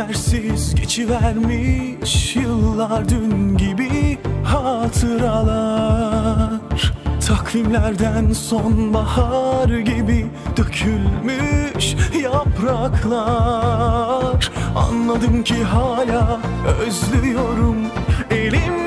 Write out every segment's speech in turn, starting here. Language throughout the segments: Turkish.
Habersiz geçivermiş yıllar dün gibi hatıralar. Takvimlerden sonbahar gibi dökülmüş yapraklar. Anladım ki hala özlüyorum elimde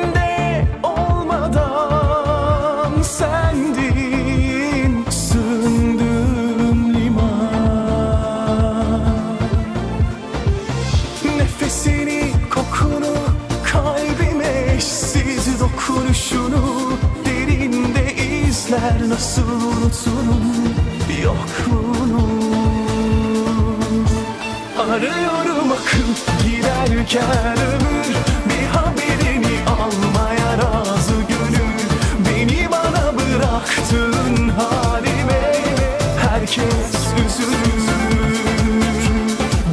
nasıl unuturum yokluğunu? Arıyorum akıl giderken ömür Bir haberini almaya razı gönül. Beni bana bıraktığın halime Herkes üzülür.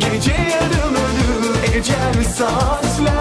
Gece yarım ölür ecel saatler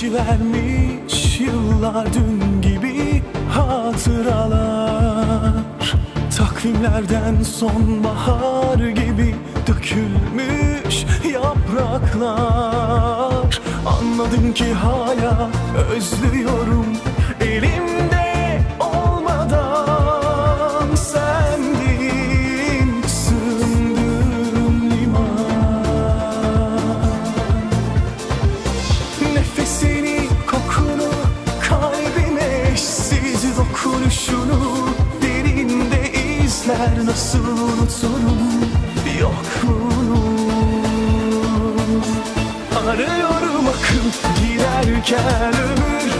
geçivermiş yıllar dün gibi hatıralar. Takvimlerden sonbahar gibi dökülmüş yapraklar. Anladım ki hala özlüyorum Arıyorum akıl giderken ömür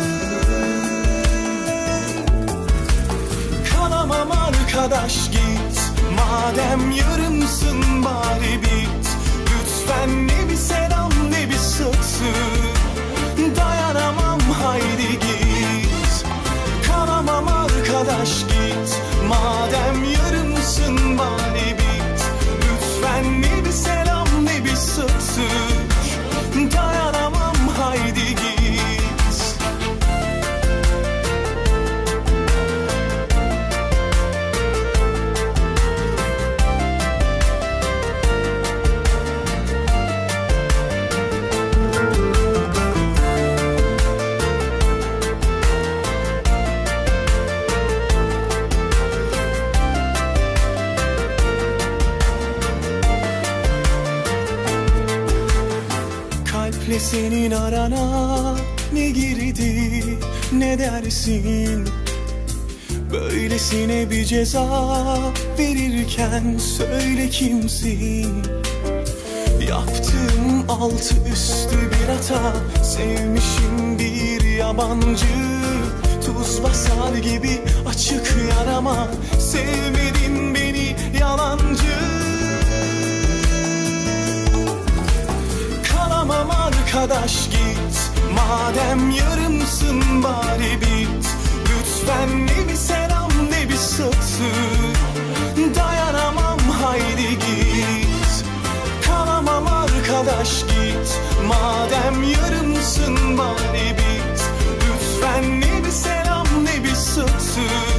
arkadaş git. Madem yarımsın bari bit. Lütfen ne bir selam ne bir satır Dayanamam haydi git. Kalamam arkadaş git. Madem yarımsın bari bit. Lütfen ne bir selam ne bir satır senin arana ne girdi ne dersin? Böylesine bir ceza verirken söyle kimsin? Yaptığım altı üstü bir hata Sevmişim bir yabancı. Tuz basar gibi açık yarama Sevmedin beni yalancı arkadaş git Madem yarımsın bari bit. Lütfen ne bir selam ne bir satır. Dayanamam haydi git. Kalamam arkadaş git Madem yarımsın bari bit. Lütfen ne bir selam ne bir satır